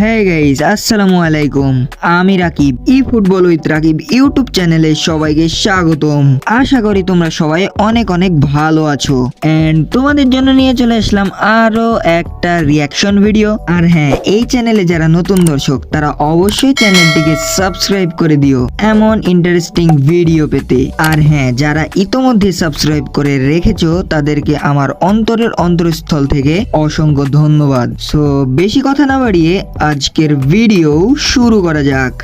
হ্যাঁ গাইস আসসালামু আলাইকুম। আমি রাকিব ই ফুটবল উইথ রাকিব ইউটিউব চ্যানেলে সবাইকে স্বাগতম। আশা করি তোমরা সবাই অনেক অনেক ভালো আছো। এন্ড তোমাদের জন্য নিয়ে চলে আসলাম আরও একটা রিয়াকশন ভিডিও আর হ্যাঁ এই চ্যানেলে যারা নতুন দর্শক, তারা অবশ্যই চ্যানেলটিকে সাবস্ক্রাইব করে দিও এমন ইন্টারেস্টিং ভিডিও পেতে। আর হ্যাঁ যারা ইতোমধ্যে সাবস্ক্রাইব করে রেখেছো, তাদেরকে আমার অন্তরের অন্তরস্থল থেকে অসংখ্য ধন্যবাদ। সো বেশি কথা না বাড়িয়ে আজকের ভিডিও শুরু করা যাক।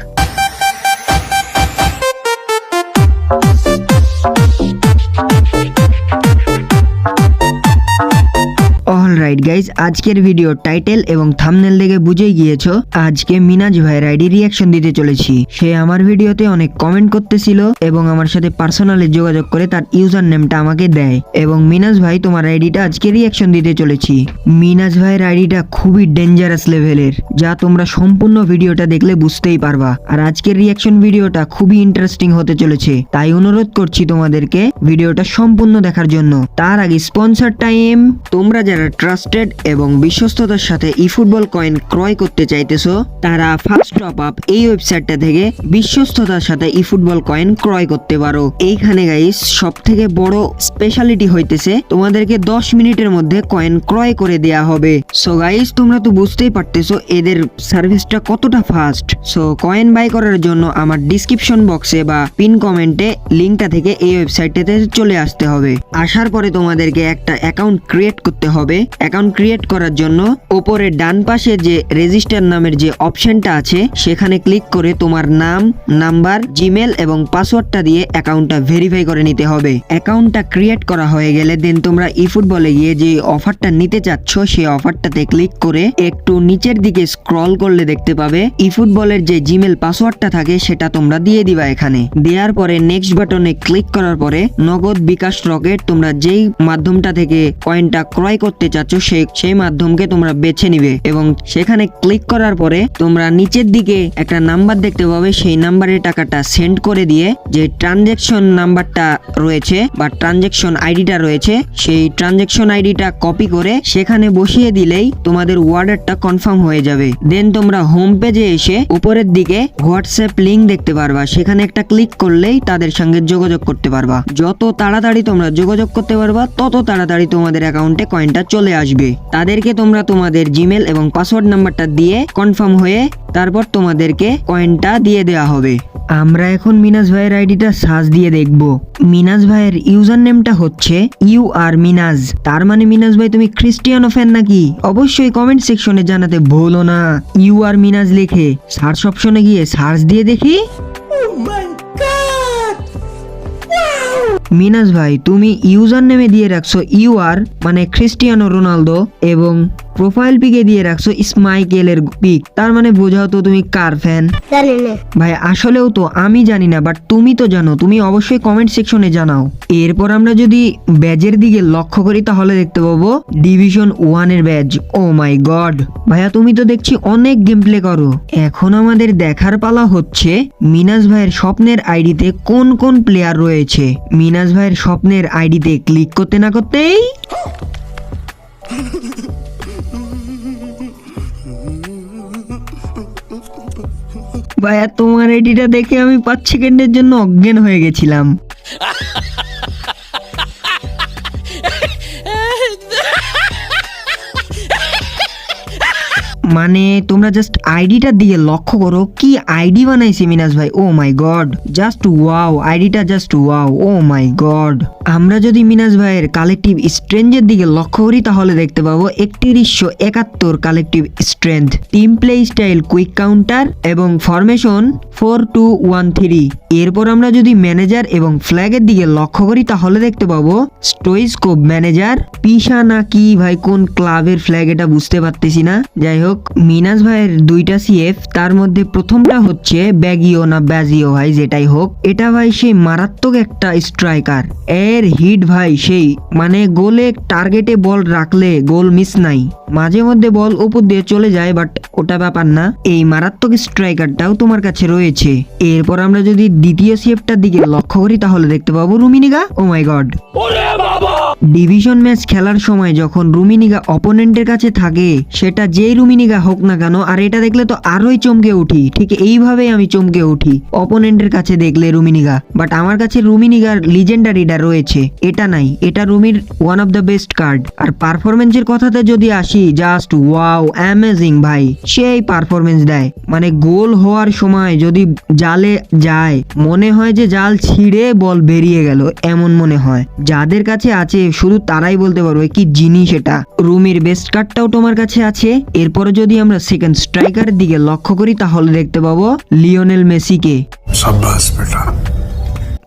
গাইজ আজকের ভিডিও টাইটেল এবং থামনেল দেখে বুঝেই গিয়েছো, আজকে মিনাজ ভাইয়ের আইডি রিয়াকশন দিতে চলেছি। সে আমার ভিডিওতে অনেক কমেন্ট করতেছিল এবং আমার সাথে পার্সোনালি যোগাযোগ করে তার ইউজার নেমটা আমাকে দেয় এবং মিনাজ ভাই তোমার আইডিটা আজকে রিয়াকশন দিতে চলেছি। মিনাজ ভাইয়ের আইডিটা খুবই ডেঞ্জারাস লেভেলের যা তোমরা সম্পূর্ণ ভিডিওটা দেখলে বুঝতেই পারবা। আর আজকের রিয়াকশন ভিডিওটা খুবই ইন্টারেস্টিং হতে চলেছে, তাই অনুরোধ করছি তোমাদেরকে ভিডিওটা সম্পূর্ণ দেখার জন্য। তার আগে স্পন্সর টাইম তোমরা যারা ট্রাস্টেড এবং বিশ্বস্ততার সাথে ই ফুটবল কয়েন ক্রয় করতে চাইতেছো, তারা ফার্স্ট টপ আপ এই ওয়েবসাইটটা থেকে বিশ্বস্ততার সাথে ই ফুটবল কয়েন ক্রয় করতে পারো। এইখানে গাইস সব থেকে বড় স্পেশালিটি হইতেছে তোমাদেরকে দশ মিনিটের মধ্যে কয়েন ক্রয় করে দেয়া হবে। সো গাইস তোমরা তো বুঝতেই পারতেছো এদের সার্ভিসটা কতটা ফাস্ট সো কয়েন বাই করার জন্য আমার ডিসক্রিপশন বক্সে বা পিন কমেন্টে লিঙ্কটা থেকে এই ওয়েবসাইটটাতে চলে আসতে হবে। আসার পরে তোমাদেরকে একটা অ্যাকাউন্ট ক্রিয়েট করতে হবে। অ্যাকাউন্ট ক্রিয়েট করার জন্য ওপরে ডান পাশে যে রেজিস্টার নামের যে অপশনটা আছে, সেখানে ক্লিক করে তোমার নাম, নাম্বার, জিমেল এবং পাসওয়ার্ডটা দিয়ে অ্যাকাউন্টটা ভেরিফাই করে নিতে হবে। অ্যাকাউন্টটা ক্রিয়েট করা হয়ে গেলে দেন তোমরা ই ফুটবলে গিয়ে যে অফারটা নিতে চাচ্ছ, সেই অফারটাতে ক্লিক করে একটু নিচের দিকে স্ক্রল করলে দেখতে পাবে ই ফুটবলের যে জিমেল পাসওয়ার্ডটা থাকে, সেটা তোমরা দিয়ে দিবা এখানে। দেওয়ার পরে নেক্সট বাটনে ক্লিক করার পরে নগদ বিকাশ রকেট তোমরা যেই মাধ্যমটা থেকে কয়েনটা ক্রয় করতে চাচ্ছ সেই মাধ্যমকে তোমরা বেছে নিবে এবং সেখানে ক্লিক করার পরে তোমরা নিচের দিকে একটা নাম্বার দেখতে পাবে। সেই নাম্বারে টাকাটা সেন্ড করে দিয়ে যে ট্রানজেকশন নাম্বারটা রয়েছে বা ট্রানজেকশন আইডিটা রয়েছে, সেই ট্রানজেকশন আইডিটা কপি করে সেখানে বসিয়ে দিলেই তোমাদের অর্ডারটা কনফার্ম হয়ে যাবে। দেন তোমরা হোম পেজে এসে উপরের দিকে হোয়াটসঅ্যাপ লিংক দেখতে পারবা। সেখানে একটা ক্লিক করলেই তাদের সঙ্গে যোগাযোগ করতে পারবা। যত তাড়াতাড়ি তোমরা যোগাযোগ করতে পারবা, তত তাড়াতাড়ি তোমাদের অ্যাকাউন্টে কয়েনটা চলে আসবে। তাদেরকে তোমরা তোমাদের জিমেল এবং পাসওয়ার্ড নাম্বারটা দিয়ে কনফার্ম হয়ে তারপর তোমাদেরকে কয়েনটা দিয়ে দেওয়া হবে। আমরা এখন মিনাজ ভাইয়ের আইডিটা সার্চ দিয়ে দেখব। মিনাজ ভাইয়ের ইউজার নেমটা হচ্ছে ইউ আর মিনাজ তার মানে মিনাজ ভাই তুমি খ্রিস্টিয়ানো ফ্যান নাকি? অবশ্যই কমেন্ট সেকশনে জানাতে ভুলো না। ইউ আর মিনাজ লিখে সার্চ অপশনে গিয়ে সার্চ দিয়ে দেখি। মিনাজ ভাই তুমি ইউজার নেমে দিয়ে রাখছো ইউ আর মানে ক্রিস্টিয়ানো রোনালদো এবং প্রোফাইল পিকে দিয়ে রাখছো স্মাইকেলের পিক তার মানে বোঝাও তো তুমি কার ফ্যান জানি না। ভাই আসলেও তো আমি জানি না বাট তুমি তো জানো তুমি অবশ্যই কমেন্ট সেকশনে জানাও। এরপর আমরা যদি ব্যাজের দিকে লক্ষ্য করি তাহলে দেখতে পাবো ডিভিশন ওয়ানের ব্যাজ ও মাই গড ভাইয়া তুমি তো দেখছি অনেক গেম প্লে করো। এখন আমাদের দেখার পালা হচ্ছে মিনাস ভাইয়ের স্বপ্নের আইডিতে কোন কোন প্লেয়ার রয়েছে। মিনাস ভাইয়ের স্বপ্নের আইডিতে ক্লিক করতে না করতেই ভাইয়া তোমার আইডিটা দেখে আমি পাঁচ সেকেন্ডের জন্য অজ্ঞান হয়ে গেছিলাম। মানে তোমরা জাস্ট আইডিটার দিকে লক্ষ্য করো, কি আইডি বানাইছে মিনাস ভাই? Oh my god just wow আইডিটা just wow oh my god আমরা যদি মিনাস ভাইয়ের কালেকটিভ স্ট্রেঞ্জের দিকে লক্ষ্য করি, তাহলে দেখতে পাবো একত্রিশশো একাত্তর collective strength team play style quick counter এবং formation four two one three এরপর আমরা যদি ম্যানেজার এবং ফ্ল্যাগের দিকে লক্ষ্য করি, তাহলে দেখতে পাবো স্টোইস্কোপ ম্যানেজার পিসা নাকি ভাই কোন ক্লাবের ফ্ল্যাগ এটা বুঝতে পারতেছি না। যাই হোক মিনাজ ভাইয়ের দুইটা সিএফ তার মধ্যে প্রথমটা হচ্ছে ব্যাগিও না ব্যাজিও ভাই, যেটাই হোক। এটা ভাই সেই মারাত্মক একটা স্ট্রাইকার এর হিট ভাই সেই। মানে গোলে টার্গেটে বল রাখলে গোল মিস নাই। মাঝে মধ্যে বল উপর দিয়ে চলে যায় বাট ওটা ব্যাপার না এই মারাত্মক স্ট্রাইকারটাও তোমার কাছে রয়েছে। এরপর আমরা যদি দ্বিতীয় সিএফটার দিকে লক্ষ্য করি তাহলে দেখতে পাবো Rummenigge oh my god division match খেলার সময় যখন রুমিনিগা অপোনেন্টের কাছে থাকে সেটা যেই রুমিনিগা রুমিনিগা হোক না কেন আর এটা দেখলে তো আরোই চমকে উঠি ঠিক এইভাবেই আমি চমকে উঠি। অপোনেন্টের কাছে দেখলে রুমিনিগা বাট আমার কাছে রুমিনিগার লিজেন্ডারিটা রয়েছে এটা নাই এটা রুমির one of the best card আর পারফরমেন্সের কথাতে যদি আসি জাস্ট ওয়াও অ্যামেজিং ভাই। সেই পারফরমেন্স দেয়। মানে গোল হওয়ার সময় যদি জালে যায়, মনে হয় যে জাল ছিঁড়ে বল বেরিয়ে গেল, এমন মনে হয়। যাদের কাছে আছে, শুধু তারাই বলতে পারবে, কি জিনিস এটা? রুমির বেস্ট কার্ডটাও তোমার কাছে আছে। এরপরে যদি আমরা সেকেন্ড স্ট্রাইকারের দিকে লক্ষ্য করি, তাহলে দেখতে পাবো লিওনেল মেসিকে। সাব্বাস, বেটা।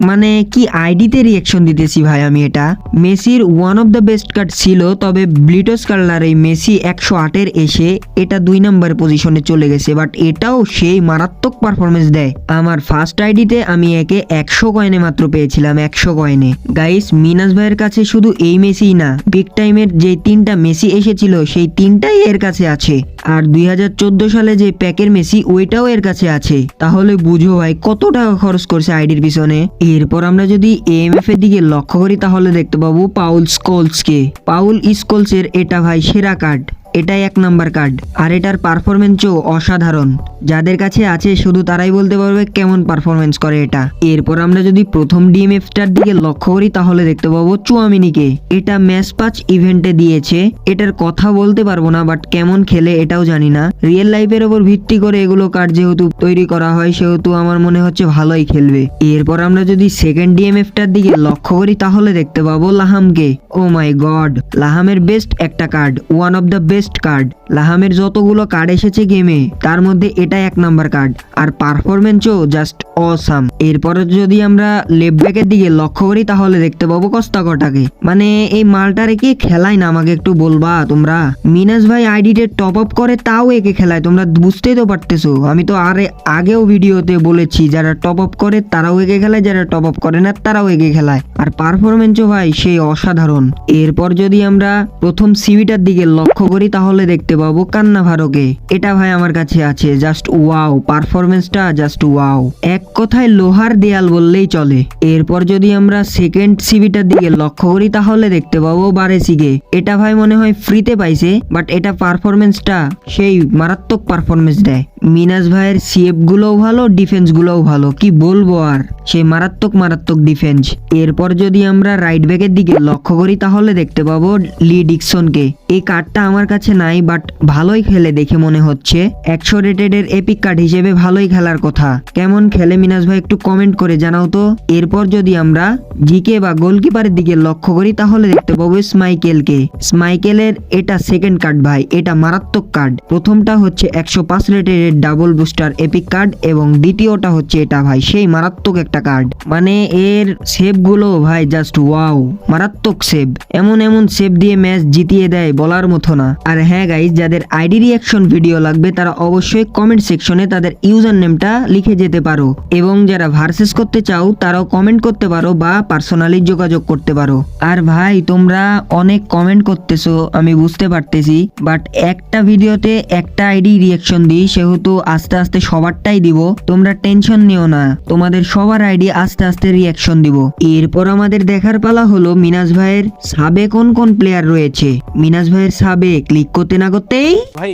মানে কি আইডিতে রিয়েকশন দিতেছি ভাই আমি এটা? মেসির one of the best card ছিল, তবে ব্লিটস কার্লার এই মেসি একশো আটের এসে এটা দুই নম্বর পজিশনে চলে গেছে বাট এটাও সেই মারাত্মক পারফরমেন্স দেয়। আমার ফার্স্ট আইডিতে আমি একে একশো কয়েনে মাত্র পেয়েছিলাম, একশো কয়েনে গাইস মিনাস ভাইয়ের কাছে শুধু এই মেসিই না বিগ টাইমের যে তিনটা মেসি এসেছিল, সেই তিনটাই এর কাছে আছে। আর দুই হাজার চোদ্দ সালে যে প্যাকের মেসি, ওইটাও এর কাছে আছে। তাহলে বুঝো ভাই, কত টাকা খরচ করছে আইডির পিছনে? এরপর আমরা যদি এএমএফ এর দিকে লক্ষ্য করি তাহলে দেখতে পাবো পাউল স্কোলসকে। পাউল স্কোলসের এটা ভাই সেরা কার্ড এটাই এক নাম্বার কার্ড। আর এটার পারফরমেন্সও অসাধারণ। যাদের কাছে আছে, শুধু তারাই বলতে পারবে কেমন পারফরমেন্স করে এটা। এরপর আমরা যদি প্রথম ডিএমএফটার দিকে লক্ষ্য করি, তাহলে দেখতে পাবো চুয়ামিনিকে। এটা ম্যাচ পাঁচ ইভেন্টে দিয়েছে। এটার কথা বলতে পারব না বাট কেমন খেলে এটাও জানি না। রিয়েল লাইফের ওপর ভিত্তি করে এগুলো কার্ড যেহেতু তৈরি করা হয়, সেহেতু আমার মনে হচ্ছে ভালোই খেলবে। এরপর আমরা যদি সেকেন্ড ডিএমএফটার দিকে লক্ষ্য করি, তাহলে দেখতে পাবো লাহামকে। ও মাই গড লাহামের বেস্ট একটা card one of the best card. লাহামের যতগুলো কার্ড এসেছে গেমে, তার মধ্যে এটা এক নাম্বার কার্ড। আর পারফরমেন্সও জাস্ট অসাম। এরপরে যদি আমরা লেফট ব্যাকের দিকে লক্ষ্য করি, তাহলে দেখতে পাবো কস্তাকটাকে। মানে এই মালটারে কে খেলায় না? আমাকে একটু বলবা তোমরা? মিনাস ভাই আইডিতে টপ আপ করে, তাও একে খেলায়। তোমরা বুঝতেই তো পারতেছো। আমি তো আরে আগেও ভিডিওতে বলেছি, যারা টপ আপ করে, তারাও একে খেলায়, যারা টপ আপ করে না, তারাও একে খেলায়। আর পারফরমেন্সও ভাই, সেই অসাধারণ। এরপর যদি আমরা প্রথম সিভিটার দিকে লক্ষ্য করি তাহলে দেখতে পাবো কান্না ভারকে এটা ভাই আমার কাছে আছে জাস্ট ওয়াও পারফরমেন্সটা জাস্ট ওয়াও এক কথায় লোহার দেয়াল বললেই চলে। এরপর যদি আমরা সেকেন্ড সিভিটার দিকে লক্ষ্য করি, তাহলে দেখতে পাবো বারেসিকে এটা ভাই মনে হয় ফ্রিতে পাইছে বাট এটা পারফরমেন্সটা সেই মারাত্মক পারফরমেন্স দেয়। মিনাস ভাইয়ের সিএফ গুলোও ভালো ডিফেন্স গুলোও ভালো। কি বলব আর? সেই মারাত্মক মারাত্মক ডিফেন্স এরপর যদি আমরা রাইট ব্যাকের দিকে লক্ষ্য করি, তাহলে দেখতে পাবো লি ডিকসনকে এই কার্ডটা আমার কাছে নাই বাট ভালোই খেলে দেখে মনে হচ্ছে। একশো রেটেড এর এপিক কার্ড হিসেবে ভালোই খেলার কথা। কেমন খেলে মিনাস ভাই একটু কমেন্ট করে জানাও তো। এরপর যদি আমরা জিকে বা গোলকিপারের দিকে লক্ষ্য করি, তাহলে দেখতে পাবো স্মাইকেলকে স্মাইকেলের এটা সেকেন্ড কার্ড ভাই, এটা মারাত্মক কার্ড প্রথমটা হচ্ছে একশো পাঁচ রেটের ডাবল বুস্টার এপিক কার্ড এবং দ্বিতীয়টা হচ্ছে এটা ভাই, সেই মারাত্মক একটা কার্ড মানে এর সেভগুলো ভাই জাস্ট ওয়াও মারাত্মক সেভ এমন এমন সেভ দিয়ে ম্যাচ জিতিয়ে দেয় বলার মতো না। আর হ্যাঁ গাইজ যাদের আইডি রিয়াকশন ভিডিও লাগবে, তারা অবশ্যই কমেন্ট সেকশনে তাদের ইউজার নেমটা লিখে যেতে পারো। এবং যারা ভার্সেস করতে চাও, তারাও কমেন্ট করতে পারো বা পার্সোনালি যোগাযোগ করতে পারো। আর ভাই, তোমরা অনেক কমেন্ট করতেছো, আমি বুঝতে পারতেছি। বাট একটা ভিডিওতে একটা আইডি রিয়াকশন দিই সেহেতু মতো আস্তে আস্তে সবারটাই দিব, তোমরা টেনশন নিও না। তোমাদের সবার আইডি আস্তে আস্তে রিয়াকশন দিব। এরপর আমাদের দেখার পালা হলো মিনাজ ভাইয়ের সাবে কোন কোন প্লেয়ার রয়েছে। মিনাজ ভাইয়ের সাবে ক্লিক করতে না করতেই ভাই,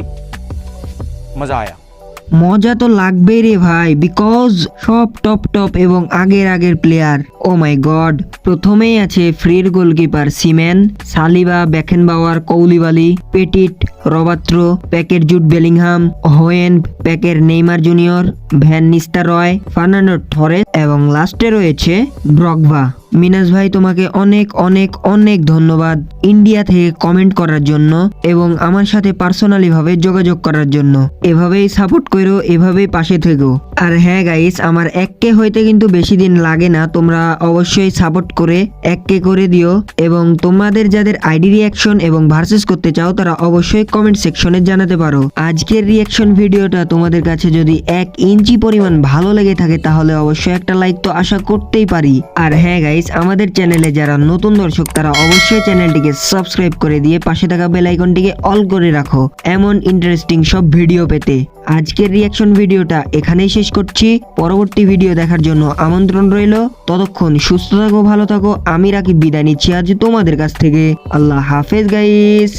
মজা আয়া। মজা তো লাগবেই রে ভাই বিকজ সব টপ টপ এবং আগের আগের প্লেয়ার ও মাই গড প্রথমেই আছে ফ্রির goalkeeper Seaman, Saliba Beckenbauer Koulibaly, Petit, রবাত্র, প্যাকের জুট বেলিংহাম, হোয়েন, প্যাকের Neymar junior, van Nistelrooy Fernando Torres এবং লাস্টে রয়েছে ব্রগভা মিনাস ভাই, তোমাকে অনেক অনেক অনেক ধন্যবাদ ইন্ডিয়া থেকে কমেন্ট করার জন্য এবং আমার সাথে পার্সোনালি ভাবে যোগাযোগ করার জন্য। এভাবেই সাপোর্ট করো, এভাবেই পাশে থেকো। আর হ্যাঁ গাইস আমার এককে হইতে কিন্তু বেশি দিন লাগে না, তোমরা অবশ্যই সাপোর্ট করে এককে করে দিও এবং তোমাদের যাদের আইডি রিয়াকশন এবং ভার্সেস করতে চাও, তারা অবশ্যই কমেন্ট সেকশনে জানাতে পারো। আজকের রিয়াকশন ভিডিওটা তোমাদের কাছে যদি এক ইঞ্চি পরিমাণ ভালো লেগে থাকে, তাহলে অবশ্যই একটা লাইক তো আশা করতেই পারি। আর হ্যাঁ গাইস আমাদের চ্যানেলে যারা নতুন দর্শক, তারা অবশ্যই চ্যানেলটিকে সাবস্ক্রাইব করে দিয়ে পাশে থাকা বেল আইকনটিকে অল করে রাখো। এমন ইন্টারেস্টিং সব ভিডিও পেতে। আজকের রিয়াকশন ভিডিওটা এখানেই শেষ করছি। পরবর্তী ভিডিও দেখার জন্য আমন্ত্রণ রইল। ততক্ষণ সুস্থ থাকো, ভালো থাকো। আমি রাকি বিদায় নিচ্ছি আজ তোমাদের কাছ থেকে। আল্লাহ হাফেজ গাইস